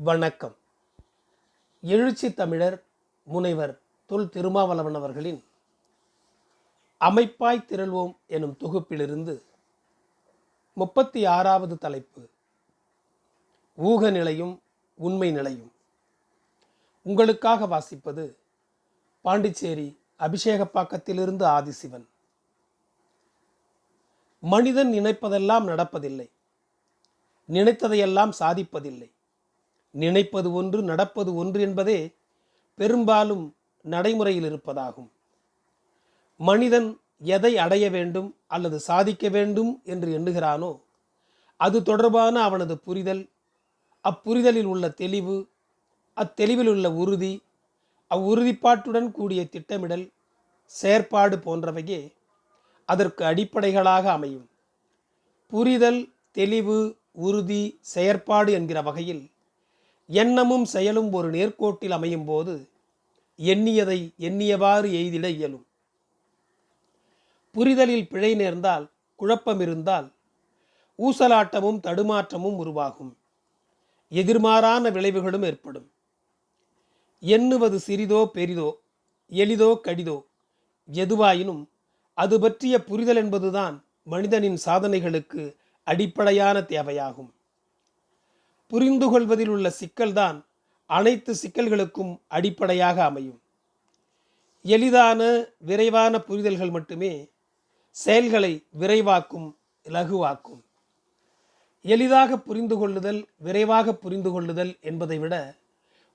வணக்கம். எழுச்சி தமிழர் முனைவர் தொல் திருமாவளவன் அவர்களின் அமைப்பாய் திரள்வோம் எனும் தொகுப்பிலிருந்து முப்பத்தி ஆறாவது தலைப்பு ஊக நிலையும் உண்மை நிலையும். உங்களுக்காக வாசிப்பது பாண்டிச்சேரி அபிஷேகப்பாக்கத்திலிருந்து ஆதிசிவன். மனிதன் நினைப்பதெல்லாம் நடப்பதில்லை. நினைத்ததையெல்லாம் சாதிப்பதில்லை. நினைப்பது ஒன்று நடப்பது ஒன்று என்பதே பெரும்பாலும் நடைமுறையில் இருப்பதாகும். மனிதன் எதை அடைய வேண்டும் அல்லது சாதிக்க வேண்டும் என்று எண்ணுகிறானோ அது தொடர்பான அவனது புரிதல் அப்புரிதலில் உள்ள தெளிவு அத்தெளிவில் உள்ள உறுதி அவ்வுறுதிப்பாட்டுடன் கூடிய திட்டமிடல் செயற்பாடு போன்றவையே அதற்கு அடிப்படைகளாக அமையும். புரிதல் தெளிவு உறுதி செயற்பாடு என்கிற வகையில் எண்ணமும் செயலும் ஒரு நேர்கோட்டில் அமையும் போது எண்ணியதை எண்ணியவாறு எய்திட இயலும். புரிதலில் பிழை நேர்ந்தால் குழப்பம் இருந்தால் ஊசலாட்டமும் தடுமாற்றமும் உருவாகும். எதிர்மாறான விளைவுகளும் ஏற்படும். எண்ணுவது சிறிதோ பெரிதோ எளிதோ கடிதோ எதுவாயினும் அது பற்றிய புரிதல் என்பதுதான் மனிதனின் சாதனைகளுக்கு அடிப்படையான தேவையாகும். புரிந்து கொள்வதில் உள்ள சிக்கல்தான் அனைத்து சிக்கல்களுக்கும் அடிப்படையாக அமையும். எளிதான விரைவான புரிதல்கள் மட்டுமே செயல்களை விரைவாக்கும் இலகுவாக்கும். எளிதாக புரிந்து கொள்ளுதல் விரைவாக புரிந்து கொள்ளுதல் என்பதை விட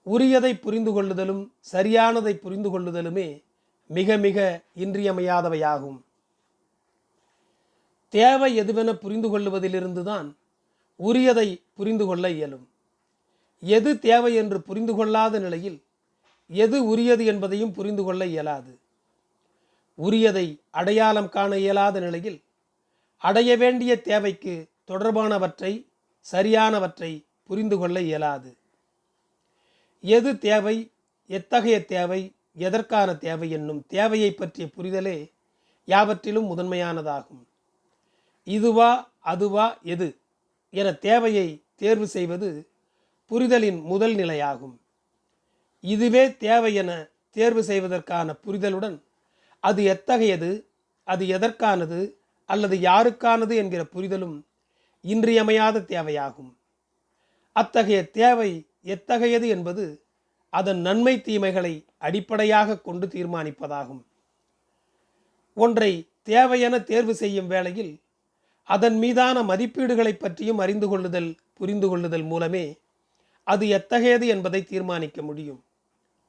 உரியதை புரிந்து கொள்ளுதலும் சரியானதை புரிந்து கொள்ளுதலுமே மிக மிக இன்றியமையாதவையாகும். தேவை எதுவென புரிந்து கொள்ளுவதிலிருந்துதான் உரியதை புரிந்து கொள்ள இயலும். எது தேவை என்று புரிந்து கொள்ளாத நிலையில் எது உரியது என்பதையும் புரிந்து கொள்ள இயலாது. உரியதை அடையாளம் காண இயலாத நிலையில் அடைய வேண்டிய தேவைக்கு தொடர்பானவற்றை சரியானவற்றை புரிந்து கொள்ள இயலாது. எது தேவை எத்தகைய தேவை எதற்கான தேவை என்னும் தேவையை பற்றிய புரிதலே யாவற்றிலும் முதன்மையானதாகும். இதுவா அதுவா எது? என தேவையை தேர்வு செய்வது புரிதலின் முதல் நிலையாகும். இதுவே தேவை என தேர்வு செய்வதற்கான புரிதலுடன் அது எத்தகையது அது எதற்கானது அல்லது யாருக்கானது என்கிற புரிதலும் இன்றியமையாத தேவையாகும். அத்தகைய தேவை எத்தகையது என்பது அதன் நன்மை தீமைகளை அடிப்படையாக கொண்டு தீர்மானிப்பதாகும். ஒன்றை தேவையென தேர்வு செய்யும் வேளையில் அதன் மீதான மதிப்பீடுகளை பற்றியும் அறிந்து கொள்ளுதல் புரிந்து கொள்ளுதல் மூலமே அது எத்தகையது என்பதை தீர்மானிக்க முடியும்.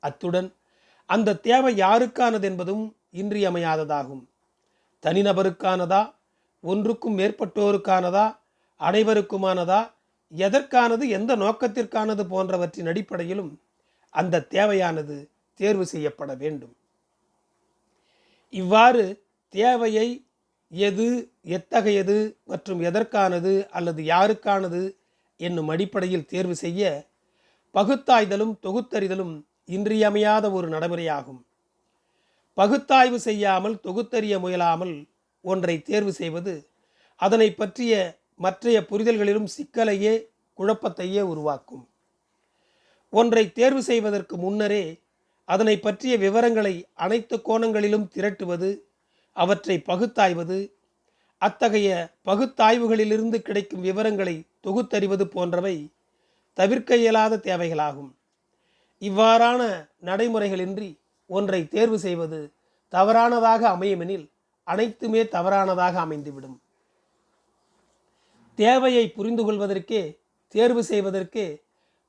அத்துடன் அந்த தேவை யாருக்கானது என்பதும் இன்றியமையாததாகும். தனிநபருக்கானதா ஒன்றுக்கும் மேற்பட்டோருக்கானதா அனைவருக்குமானதா எதற்கானது எந்த நோக்கத்திற்கானது போன்றவற்றின் அடிப்படையிலும் அந்த தேவையானது தேர்வு செய்யப்பட வேண்டும். இவ்வாறு தேவையை எது எத்தகையது மற்றும் எதற்கானது அல்லது யாருக்கானது என்னும் அடிப்படையில் தேர்வு செய்ய பகுத்தாய்தலும் தொகுத்தறிதலும் இன்றியமையாத ஒரு நடைமுறையாகும். பகுத்தாய்வு செய்யாமல் தொகுத்தறிய முயலாமல் ஒன்றை தேர்வு செய்வது அதனை பற்றிய மற்றைய புரிதல்களிலும் சிக்கலையே குழப்பத்தையே உருவாக்கும். ஒன்றை தேர்வு செய்வதற்கு முன்னரே அதனை பற்றிய விவரங்களை அனைத்து கோணங்களிலும் திரட்டுவது அவற்றை பகுத்தாய்வது அத்தகைய பகுத்தாய்வுகளிலிருந்து கிடைக்கும் விவரங்களை தொகுத்தறிவது போன்றவை தவிர்க்க இயலாத தேவைகளாகும். இவ்வாறான நடைமுறைகளின்றி ஒன்றை தேர்வு செய்வது தவறானதாக அமையுமெனில் அனைத்துமே தவறானதாக அமைந்துவிடும். தேவையை புரிந்து கொள்வதற்கே தேர்வு செய்வதற்கே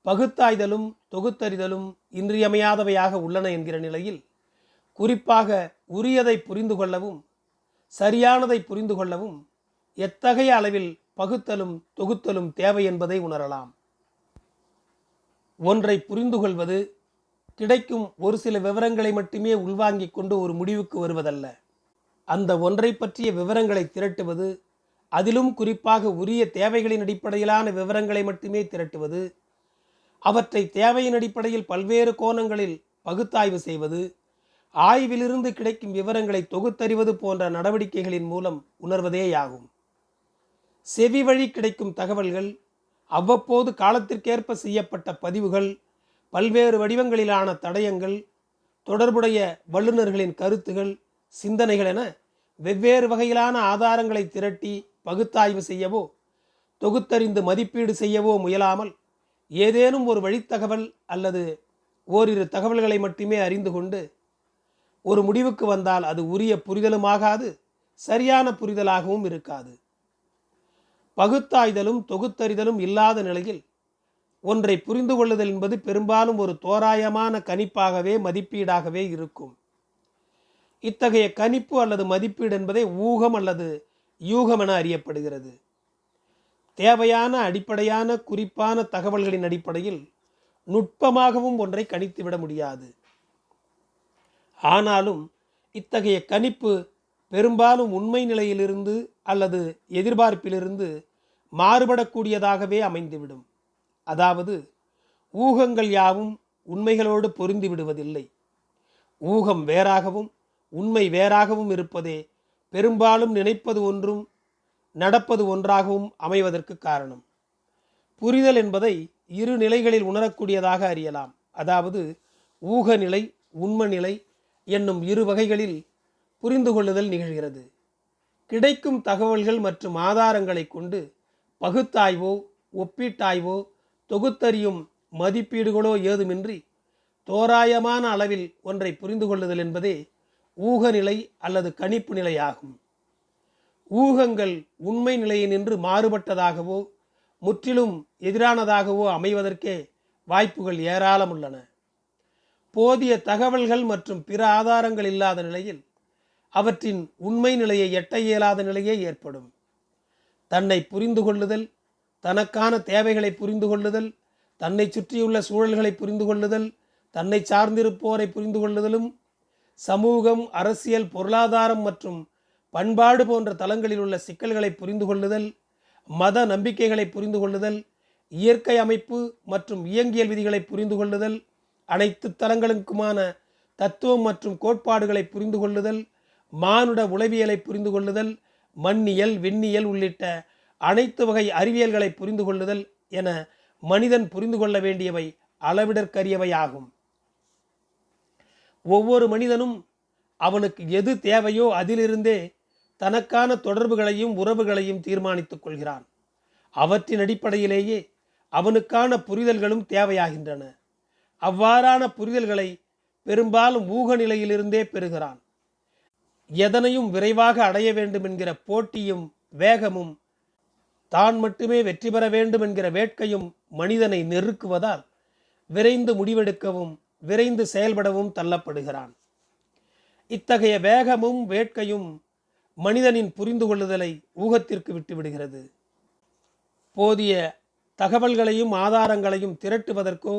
பகுத்தாய்தலும் தொகுத்தறிதலும் இன்றியமையாதவையாக உள்ளன என்கிற நிலையில் குறிப்பாக உரியதை புரிந்து கொள்ளவும் சரியானதை புரிந்து கொள்ளவும் எத்தகைய அளவில் பகுத்தலும் தொகுத்தலும் தேவை என்பதை உணரலாம். ஒன்றை புரிந்து கொள்வது கிடைக்கும் ஒரு சில விவரங்களை மட்டுமே உள்வாங்கிக் கொண்டு ஒரு முடிவுக்கு வருவதல்ல. அந்த ஒன்றை பற்றிய விவரங்களை திரட்டுவது அதிலும் குறிப்பாக உரிய தேவைகளின் அடிப்படையிலான விவரங்களை மட்டுமே திரட்டுவது அவற்றை தேவையின் அடிப்படையில் பல்வேறு கோணங்களில் பகுத்தாய்வு செய்வது ஆய்விலிருந்து கிடைக்கும் விவரங்களை தொகுத்தறிவது போன்ற நடவடிக்கைகளின் மூலம் உணர்வதேயாகும். செவி வழி கிடைக்கும் தகவல்கள் அவ்வப்போது காலத்திற்கேற்ப செய்யப்பட்ட பதிவுகள் பல்வேறு வடிவங்களிலான தடயங்கள் தொடர்புடைய வல்லுநர்களின் கருத்துகள் சிந்தனைகள் என வெவ்வேறு வகையிலான ஆதாரங்களை திரட்டி பகுத்தாய்வு செய்யவோ தொகுத்தறிந்து மதிப்பீடு செய்யவோ முயலாமல் ஏதேனும் ஒரு வழித்தகவல் அல்லது ஓரிரு தகவல்களை மட்டுமே அறிந்து கொண்டு ஒரு முடிவுக்கு வந்தால் அது உரிய புரிதலுமாகாது சரியான புரிதலாகவும் இருக்காது. பகுத்தாய்தலும் தொகுத்தறிதலும் இல்லாத நிலையில் ஒன்றை புரிந்து கொள்ளுதல் என்பது பெரும்பாலும் ஒரு தோராயமான கணிப்பாகவே மதிப்பீடாகவே இருக்கும். இத்தகைய கணிப்பு அல்லது மதிப்பீடு என்பதை ஊகம் அல்லது யூகம் என அறியப்படுகிறது. தேவையான அடிப்படையான குறிப்பான தகவல்களின் அடிப்படையில் நுட்பமாகவும் ஒன்றை கணித்துவிட முடியாது. ஆனாலும் இத்தகைய கணிப்பு பெரும்பாலும் உண்மை நிலையிலிருந்து அல்லது எதிர்பார்ப்பிலிருந்து மாறுபடக்கூடியதாகவே அமைந்துவிடும். அதாவது ஊகங்கள் யாவும் உண்மைகளோடு பொருந்தி விடுவதில்லை. ஊகம் வேறாகவும் உண்மை வேறாகவும் இருப்பதே பெரும்பாலும் நினைப்பது ஒன்றும் நடப்பது ஒன்றாகவும் அமைவதற்கு காரணம். புரிதல் என்பதை இரு நிலைகளில் உணரக்கூடியதாக அறியலாம். அதாவது ஊக நிலை உண்ம நிலை என்னும் இரு வகைகளில் புரிந்து கொள்ளுதல் நிகழ்கிறது. கிடைக்கும் தகவல்கள் மற்றும் ஆதாரங்களை கொண்டு பகுத்தாய்வோ ஒப்பீட்டாய்வோ தொகுத்தறியும் மதிப்பீடுகளோ ஏதுமின்றி தோராயமான அளவில் ஒன்றை புரிந்து கொள்ளுதல் என்பதே ஊகநிலை அல்லது கணிப்பு நிலையாகும். ஊகங்கள் உண்மை நிலையை நின்று மாறுபட்டதாகவோ முற்றிலும் எதிரானதாகவோ அமைவதற்கே வாய்ப்புகள் ஏராளம் உள்ளன. போதிய தகவல்கள் மற்றும் பிற ஆதாரங்கள் இல்லாத நிலையில் அவற்றின் உண்மை நிலையை எட்ட இயலாத நிலையே ஏற்படும். தன்னை புரிந்து கொள்ளுதல் தனக்கான தேவைகளை புரிந்து கொள்ளுதல் தன்னை சுற்றியுள்ள சூழல்களை புரிந்து கொள்ளுதல் தன்னை சார்ந்திருப்போரை புரிந்து கொள்ளுதலும் சமூகம் அரசியல் பொருளாதாரம் மற்றும் பண்பாடு போன்ற தளங்களில் உள்ள சிக்கல்களை புரிந்து கொள்ளுதல் மத நம்பிக்கைகளை புரிந்து கொள்ளுதல் இயற்கை அமைப்பு மற்றும் இயங்கியல் விதிகளை புரிந்து கொள்ளுதல் அனைத்து தலங்களுக்குமான தத்துவம் மற்றும் கோட்பாடுகளை புரிந்து கொள்ளுதல் மானுட உளவியலை புரிந்து கொள்ளுதல் மண்ணியல் விண்ணியல் உள்ளிட்ட அனைத்து வகை அறிவியல்களை புரிந்து கொள்ளுதல் என மனிதன் புரிந்து கொள்ள வேண்டியவை அளவிடற்கரியவை ஆகும். ஒவ்வொரு மனிதனும் அவனுக்கு எது தேவையோ அதிலிருந்தே தனக்கான தொடர்புகளையும் உறவுகளையும் தீர்மானித்துக் கொள்கிறான். அவற்றின் அடிப்படையிலேயே அவனுக்கான புரிதல்களும் தேவையாகின்றன. அவ்வாறான புரிதல்களை பெரும்பாலும் ஊக நிலையிலிருந்தே பெறுகிறான். எதனையும் விரைவாக அடைய வேண்டும் என்கிற போட்டியும் வேகமும் தான் மட்டுமே வெற்றி பெற வேண்டும் என்கிற வேட்கையும் மனிதனை நெருக்குவதால் விரைந்து முடிவெடுக்கவும் விரைந்து செயல்படவும் தள்ளப்படுகிறான். இத்தகைய வேகமும் வேட்கையும் மனிதனின் புரிந்து கொள்ளுதலை ஊகத்திற்கு விட்டுவிடுகிறது. போதிய தகவல்களையும் ஆதாரங்களையும் திரட்டுவதற்கோ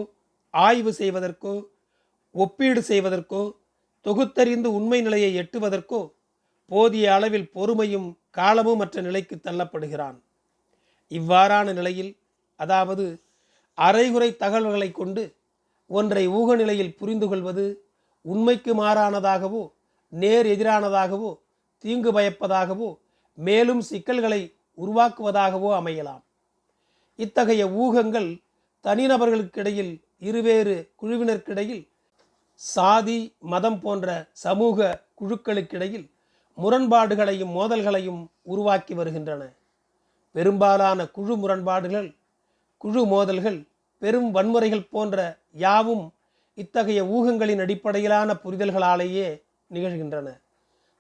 ஆய்வு செய்வதற்கோ ஒப்பீடு செய்வதற்கோ தொகுத்தறிந்து உண்மை நிலையை எட்டுவதற்கோ போதிய அளவில் பொறுமையும் காலமும் மற்ற நிலைக்கு தள்ளப்படுகிறான். இவ்வாறான நிலையில் அதாவது அரைகுறை தகவல்களை கொண்டு ஒன்றை ஊக நிலையில் புரிந்து கொள்வது உண்மைக்கு மாறானதாகவோ நேர் எதிரானதாகவோ தீங்கு பயப்பதாகவோ மேலும் சிக்கல்களை உருவாக்குவதாகவோ அமையலாம். இத்தகைய ஊகங்கள் தனிநபர்களுக்கிடையில் இருவேறு குழுவினருக்கிடையில் சாதி மதம் போன்ற சமூக குழுக்களுக்கிடையில் முரண்பாடுகளையும் மோதல்களையும் உருவாக்கி வருகின்றன. பெரும்பாலான குழு முரண்பாடுகள் குழு மோதல்கள் பெரும் வன்முறைகள் போன்ற யாவும் இத்தகைய ஊகங்களின் அடிப்படையிலான புரிதல்களாலேயே நிகழ்கின்றன.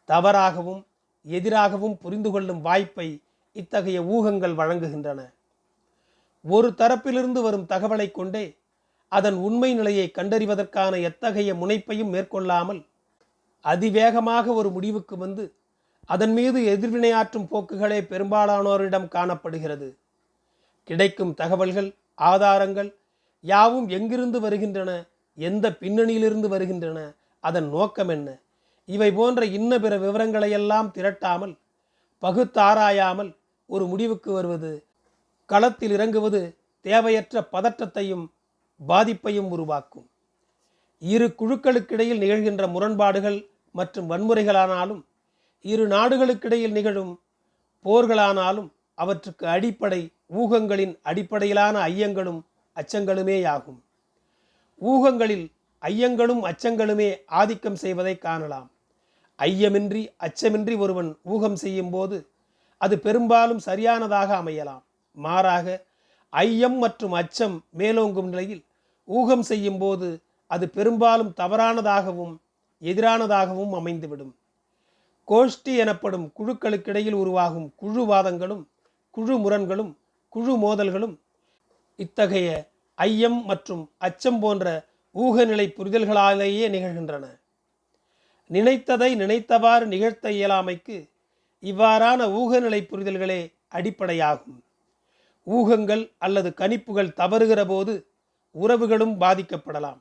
தவறாகவும் எதிராகவும் புரிந்து கொள்ளும் வாய்ப்பை இத்தகைய ஊகங்கள் வழங்குகின்றன. ஒரு தரப்பிலிருந்து வரும் தகவலை கொண்டே அதன் உண்மை நிலையை கண்டறிவதற்கான எத்தகைய முனைப்பையும் மேற்கொள்ளாமல் அதிவேகமாக ஒரு முடிவுக்கு வந்து அதன் மீது எதிர்வினையாற்றும் போக்குகளே பெரும்பாலானோரிடம் காணப்படுகிறது. கிடைக்கும் தகவல்கள் ஆதாரங்கள் யாவும் எங்கிருந்து வருகின்றன எந்த பின்னணியிலிருந்து வருகின்றன அதன் நோக்கம் என்ன இவை போன்ற இன்ன பிற விவரங்களையெல்லாம் திரட்டாமல் பகுத்தாராயாமல் ஒரு முடிவுக்கு வருவது களத்தில் இறங்குவது தேவையற்ற பதற்றத்தையும் பாதிப்பையும் உருவாக்கும். இரு குழுக்களுக்கிடையில் நிகழ்கின்ற முரண்பாடுகள் மற்றும் வன்முறைகளானாலும் இரு நாடுகளுக்கிடையில் நிகழும் போர்களானாலும் அவற்றுக்கு அடிப்படை ஊகங்களின் அடிப்படையிலான ஐயங்களும் அச்சங்களுமேயாகும். ஊகங்களில் ஐயங்களும் அச்சங்களுமே ஆதிக்கம் செய்வதை காணலாம். ஐயமின்றி அச்சமின்றி ஒருவன் ஊகம் செய்யும் போது அது பெரும்பாலும் சரியானதாக அமையலாம். மாறாக ஐயம் மற்றும் அச்சம் மேலோங்கும் நிலையில் ஊகம் செய்யும் போது அது பெரும்பாலும் தவறானதாகவும் எதிரானதாகவும் அமைந்துவிடும். கோஷ்டி எனப்படும் குழுக்களுக்கிடையில் உருவாகும் குழுவாதங்களும் குழு முரண்களும் குழு மோதல்களும் இத்தகைய ஐயம் மற்றும் அச்சம் போன்ற ஊகநிலை புரிதல்களாலேயே நிகழ்கின்றன. நினைத்ததை நினைத்தவாறு நிகழ்த்த இயலாமைக்கு இவ்வாறான ஊகநிலை புரிதல்களே அடிப்படையாகும். ஊகங்கள் அல்லது கணிப்புகள் தவறுகிற போது உறவுகளும் பாதிக்கப்படலாம்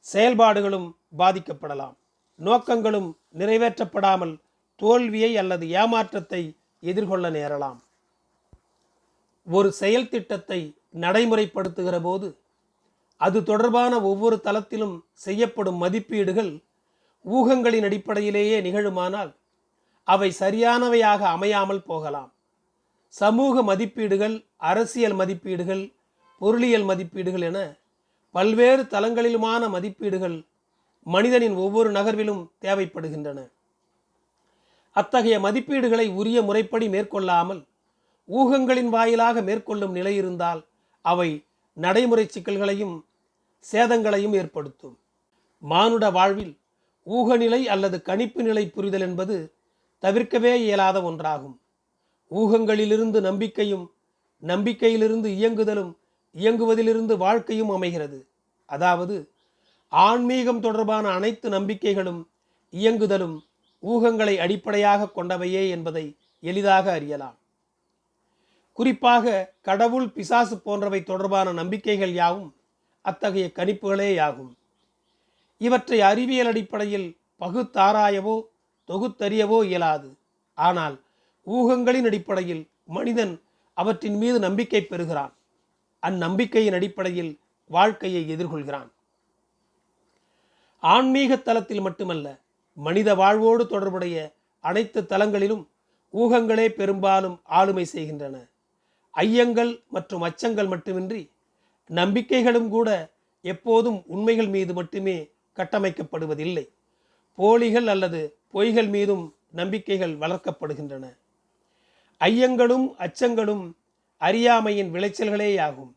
செயல்பாடுகளும் பாதிக்கப்படலாம் நோக்கங்களும் நிறைவேற்றப்படாமல் தோல்வியை அல்லது ஏமாற்றத்தை எதிர்கொள்ள நேரலாம். ஒரு செயல் திட்டத்தை நடைமுறைப்படுத்துகிற போது அது தொடர்பான ஒவ்வொரு தளத்திலும் செய்யப்படும் மதிப்பீடுகள் ஊகங்களின் அடிப்படையிலேயே நிகழுமானால் அவை சரியானவையாக அமையாமல் போகலாம். சமூக மதிப்பீடுகள் அரசியல் மதிப்பீடுகள் பொருளியல் மதிப்பீடுகள் என பல்வேறு தளங்களிலுமான மதிப்பீடுகள் மனிதனின் ஒவ்வொரு நகர்விலும் தேவைப்படுகின்றன. அத்தகைய மதிப்பீடுகளை உரிய முறைப்படி மேற்கொள்ளாமல் ஊகங்களின் வாயிலாக மேற்கொள்ளும் நிலை இருந்தால் அவை நடைமுறை சிக்கல்களையும் சேதங்களையும் ஏற்படுத்தும். மானுட வாழ்வில் ஊகநிலை அல்லது கணிப்பு நிலை புரிதல் என்பது தவிர்க்கவே இயலாத ஒன்றாகும். ஊகங்களிலிருந்து நம்பிக்கையும் நம்பிக்கையிலிருந்து இயங்குதலும் இயங்குவதிலிருந்து வாழ்க்கையும் அமைகிறது. அதாவது ஆன்மீகம் தொடர்பான அனைத்து நம்பிக்கைகளும் இயங்குதலும் ஊகங்களை அடிப்படையாக கொண்டவையே என்பதை எளிதாக அறியலாம். குறிப்பாக கடவுள் பிசாசு போன்றவை தொடர்பான நம்பிக்கைகள் யாவும் அத்தகைய கணிப்புகளேயாகும் இவற்றை அறிவியல் அடிப்படையில் பகுத்தாராயவோ தொகுத்தறியவோ இயலாது. ஆனால் ஊகங்களின் அடிப்படையில் மனிதன் அவற்றின் மீது நம்பிக்கை பெறுகிறான். அந்நம்பிக்கையின் அடிப்படையில் வாழ்க்கையை எதிர்கொள்கிறான். ஆன்மீக தலத்தில் மட்டுமல்ல மனித வாழ்வோடு தொடர்புடைய அனைத்து தலங்களிலும் ஊகங்களே பெரும்பாலும் ஆளுமை செய்கின்றன. ஐயங்கள் மற்றும் அச்சங்கள் மட்டுமின்றி நம்பிக்கைகளும் கூட எப்போதும் உண்மைகள் மீது மட்டுமே கட்டமைக்கப்படுவதில்லை. போலிகள் அல்லது பொய்கள் மீதும் நம்பிக்கைகள் வளர்க்கப்படுகின்றன. ஐயங்களும் அச்சங்களும் அறியாமையின் விளைச்சல்களேயாகும்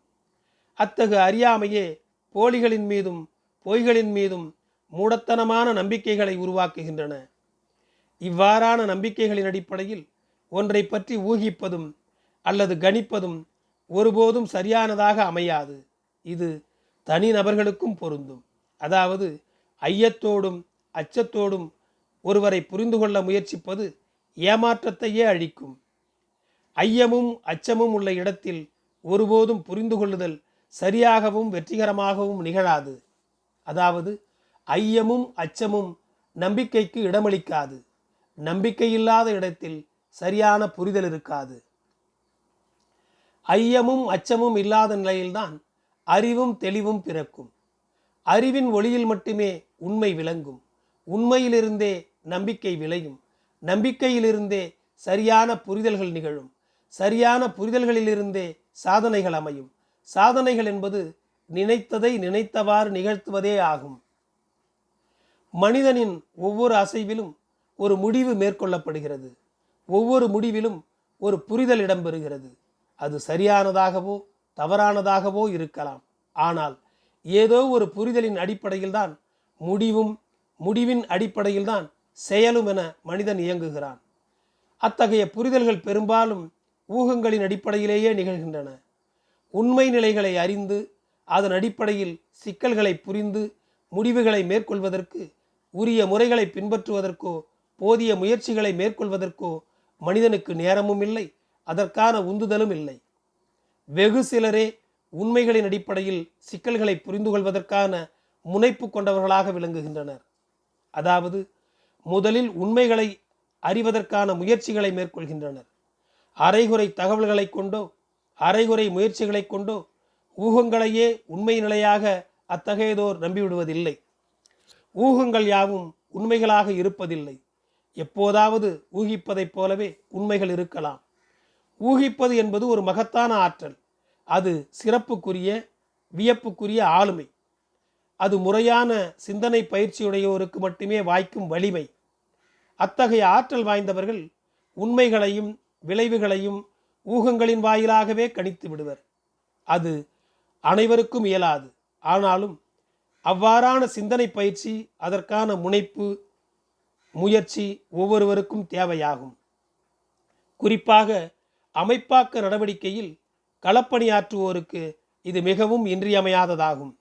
அத்தகு அறியாமையே போலிகளின் மீதும் பொய்களின் மீதும் மூடத்தனமான நம்பிக்கைகளை உருவாக்குகின்றன. இவ்வாறான நம்பிக்கைகளின் அடிப்படையில் ஒன்றை பற்றி ஊகிப்பதும் அல்லது கணிப்பதும் ஒருபோதும் சரியானதாக அமையாது. இது தனி நபர்களுக்கும் பொருந்தும். அதாவது ஐயத்தோடும் அச்சத்தோடும் ஒருவரை புரிந்து கொள்ள முயற்சிப்பது ஏமாற்றத்தையே அழிக்கும். ஐயமும் அச்சமும் உள்ள இடத்தில் ஒருபோதும் புரிந்து கொள்ளுதல் சரியாகவும் வெற்றிகரமாகவும் நிகழாது. அதாவது ஐயமும் அச்சமும் நம்பிக்கைக்கு இடமளிக்காது. நம்பிக்கையில்லாத இடத்தில் சரியான புரிதல் இருக்காது. ஐயமும் அச்சமும் இல்லாத நிலையில்தான் அறிவும் தெளிவும் பிறக்கும். அறிவின் ஒளியில் மட்டுமே உண்மை விளங்கும். உண்மையிலிருந்தே நம்பிக்கை விளையும். நம்பிக்கையிலிருந்தே சரியான புரிதல்கள் நிகழும். சரியான புரிதல்களிலிருந்தே சாதனைகள் அமையும். சாதனைகள் என்பது நினைத்ததை நினைத்தவாறு நிகழ்த்துவதே ஆகும். மனிதனின் ஒவ்வொரு அசைவிலும் ஒரு முடிவு மேற்கொள்ளப்படுகிறது. ஒவ்வொரு முடிவிலும் ஒரு புரிதல் இடம்பெறுகிறது. அது சரியானதாகவோ தவறானதாகவோ இருக்கலாம். ஆனால் ஏதோ ஒரு புரிதலின் அடிப்படையில்தான் முடிவும் முடிவின் அடிப்படையில்தான் செயலும் என மனிதன் இயங்குகிறான். அத்தகைய புரிதல்கள் பெரும்பாலும் ஊகங்களின் அடிப்படையிலேயே நிகழ்கின்றன. உண்மை நிலைகளை அறிந்து அதன் அடிப்படையில் சிக்கல்களை புரிந்து முடிவுகளை மேற்கொள்வதற்கு உரிய முறைகளை பின்பற்றுவதற்கோ போதிய முயற்சிகளை மேற்கொள்வதற்கோ மனிதனுக்கு நேரமும் இல்லை அதற்கான உந்துதலும் இல்லை. வெகு சிலரே உண்மைகளின் அடிப்படையில் சிக்கல்களை புரிந்து கொள்வதற்கான முனைப்பு கொண்டவர்களாக விளங்குகின்றனர். அதாவது முதலில் உண்மைகளை அறிவதற்கான முயற்சிகளை மேற்கொள்கின்றனர். அரைகுறை தகவல்களை கொண்டோ அரைகுறை முயற்சிகளை கொண்டோ ஊகங்களையே உண்மை நிலையாக அத்தகையதோர் நம்பிவிடுவதில்லை. ஊகங்கள் யாவும் உண்மைகளாக இருப்பதில்லை. எப்போதாவது ஊகிப்பதைப் போலவே உண்மைகள் இருக்கலாம். ஊகிப்பது என்பது ஒரு மகத்தான ஆற்றல். அது சிறப்புக்குரிய வியப்புக்குரிய ஆளுமை. அது முறையான சிந்தனை பயிற்சியுடையோருக்கு மட்டுமே வாய்க்கும் வலிமை. அத்தகைய ஆற்றல் வாய்ந்தவர்கள் உண்மைகளையும் விளைவுகளையும் ஊகங்களின் வாயிலாகவே கணித்து விடுவர். அது அனைவருக்கும் இயலாது. ஆனாலும் அவ்வாறான சிந்தனை பயிற்சி அதற்கான முனைப்பு முயற்சி ஒவ்வொருவருக்கும் தேவையாகும். குறிப்பாக அமைப்பாக்க நடவடிக்கையில் களப்பணியாற்றுவோருக்கு இது மிகவும் இன்றியமையாததாகும்.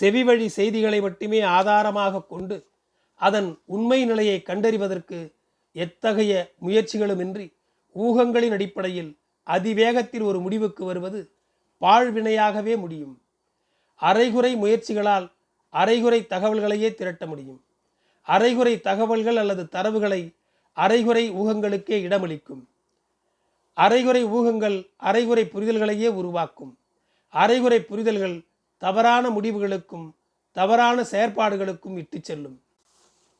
செவிவழி செய்திகளை மட்டுமே ஆதாரமாக கொண்டு அதன் உண்மை நிலையை கண்டறிவதற்கு எத்தகைய முயற்சிகளுமின்றி ஊகங்களின் அடிப்படையில் அதிவேகத்தில் ஒரு முடிவுக்கு வருவது பாழ்வினையாகவே முடியும். அரைகுறை முயற்சிகளால் அரைகுறை தகவல்களையே திரட்ட முடியும். அரைகுறை தகவல்கள் அல்லது தரவுகளை அரைகுறை ஊகங்களுக்கே இடமளிக்கும். அரைகுறை ஊகங்கள் அரைகுறை புரிதல்களையே உருவாக்கும். அரைகுறை புரிதல்கள் தவறான முடிவுகளுக்கும் தவறான செயற்பாடுகளுக்கும் இட்டுச் செல்லும்.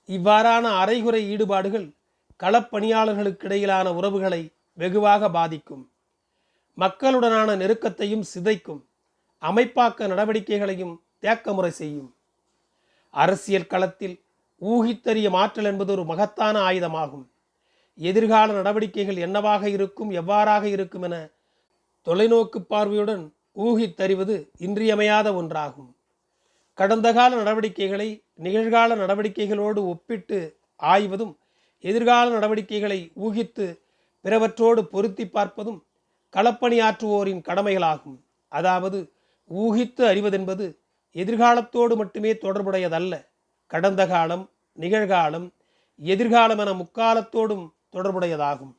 இவ்வாறான அரைகுறை ஈடுபாடுகள் களப்பணியாளர்களுக்கிடையிலான உறவுகளை வெகுவாக பாதிக்கும். மக்களுடனான நெருக்கத்தையும் சிதைக்கும். அமைப்பாக்க நடவடிக்கைகளையும் தேக்கமுறை செய்யும். அரசியல் களத்தில் ஊகித்தறிய மாற்றல் என்பது ஒரு மகத்தான ஆயுதமாகும். எதிர்கால நடவடிக்கைகள் என்னவாக இருக்கும் எவ்வாறாக இருக்கும் என தொலைநோக்கு பார்வையுடன் ஊகித்தறிவது இன்றியமையாத ஒன்றாகும். கடந்த கால நடவடிக்கைகளை நிகழ்கால நடவடிக்கைகளோடு ஒப்பிட்டு ஆய்வதும் எதிர்கால நடவடிக்கைகளை ஊகித்து பிறவற்றோடு பொருத்தி பார்ப்பதும் களப்பணியாற்றுவோரின் கடமைகளாகும். அதாவது ஊகித்து அறிவதென்பது எதிர்காலத்தோடு மட்டுமே தொடர்புடையதல்ல. கடந்த காலம் நிகழ்காலம் எதிர்காலம் என முக்காலத்தோடும் தொடர்புடையதாகும்.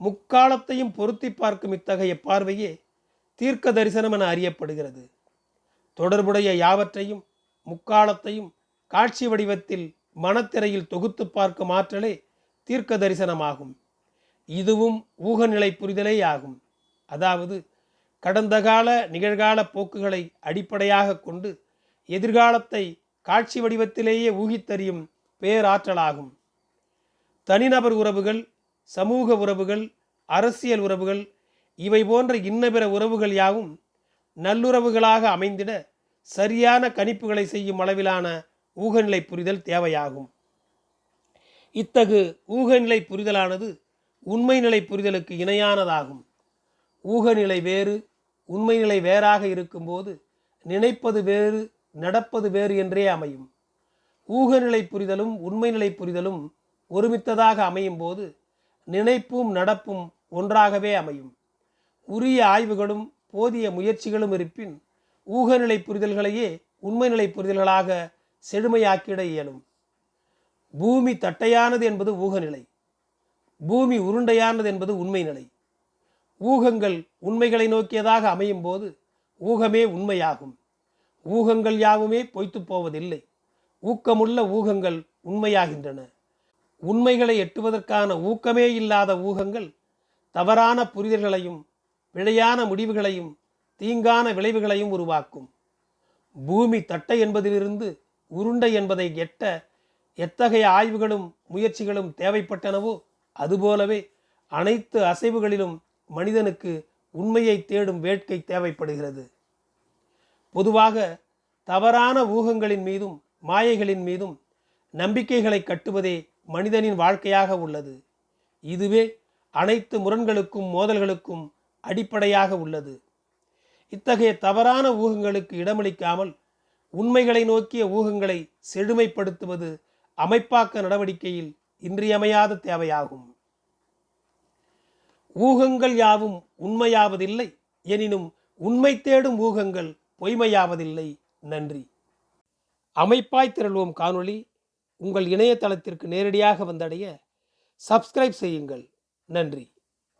முக்காலத்தையும் பொருத்தி பார்க்கும் இத்தகைய பார்வையே தீர்க்க தரிசனம் என அறியப்படுகிறது. தொடர்புடைய யாவற்றையும் முக்காலத்தையும் காட்சி வடிவத்தில் மனத்திரையில் தொகுத்து பார்க்கும் ஆற்றலே தீர்க்க தரிசனமாகும் இதுவும் ஊகநிலை புரிதலே ஆகும் அதாவது கடந்த கால நிகழ்கால போக்குகளை அடிப்படையாக கொண்டு எதிர்காலத்தை காட்சி வடிவத்திலேயே ஊகித்தறியும் பேராற்றலாகும். தனிநபர் உறவுகள் சமூக உறவுகள் அரசியல் உறவுகள் இவை போன்ற இன்னபிற உறவுகள் யாவும் நல்லுறவுகளாக அமைந்திட சரியான கணிப்புகளை செய்யும் அளவிலான ஊகநிலை புரிதல் தேவையாகும். இத்தகு ஊகநிலை புரிதலானது உண்மை நிலை புரிதலுக்கு இணையானதாகும். ஊகநிலை வேறு உண்மை நிலை வேறாக இருக்கும்போது நினைப்பது வேறு நடப்பது வேறு என்றே அமையும். ஊகநிலை புரிதலும் உண்மை நிலை புரிதலும் ஒருமித்ததாக அமையும் போது நினைப்பும் நடப்பும் ஒன்றாகவே அமையும். உரிய ஆய்வுகளும் போதிய முயற்சிகளும் இருப்பின் ஊகநிலை புரிதல்களையே உண்மைநிலை புரிதல்களாக செழுமையாக்கிட இயலும். பூமி தட்டையானது என்பது ஊகநிலை. பூமி உருண்டையானது என்பது உண்மை நிலை ஊகங்கள் உண்மைகளை நோக்கியதாக அமையும் போது ஊகமே உண்மையாகும். ஊகங்கள் யாவுமே பொய்த்து போவதில்லை. ஊக்கமுள்ள ஊகங்கள் உண்மையாகின்றன. உண்மைகளை எட்டுவதற்கான ஊக்கமே இல்லாத ஊகங்கள் தவறான புரிதல்களையும் பிழையான முடிவுகளையும் தீங்கான விளைவுகளையும் உருவாக்கும். பூமி தட்டை என்பதிலிருந்து உருண்டை என்பதை எட்ட எத்தகைய ஆய்வுகளும் முயற்சிகளும் தேவைப்பட்டனவோ அதுபோலவே அனைத்து அசைவுகளிலும் மனிதனுக்கு உண்மையை தேடும் வேட்கை தேவைப்படுகிறது. பொதுவாக தவறான ஊகங்களின் மீதும் மாயைகளின் மீதும் நம்பிக்கைகளை கட்டுவதே மனிதனின் வாழ்க்கையாக உள்ளது. இதுவே அனைத்து முரண்களுக்கும் மோதல்களுக்கும் அடிப்படையாக உள்ளது. இத்தகைய தவறான ஊகங்களுக்கு இடமளிக்காமல் உண்மைகளை நோக்கிய ஊகங்களை செழுமைப்படுத்துவது அமைப்பாக்க நடவடிக்கையில் இன்றியமையாத தேவையாகும். ஊகங்கள் யாவும் உண்மையாவதில்லை எனினும் உண்மை தேடும் ஊகங்கள் பொய்மையாவதில்லை. நன்றி. அமைப்பாய் திரள்வோம் காணொளி. உங்கள் இணையதளத்திற்கு நேரடியாக வந்தடைய சப்ஸ்கிரைப் செய்யுங்கள். நன்றி.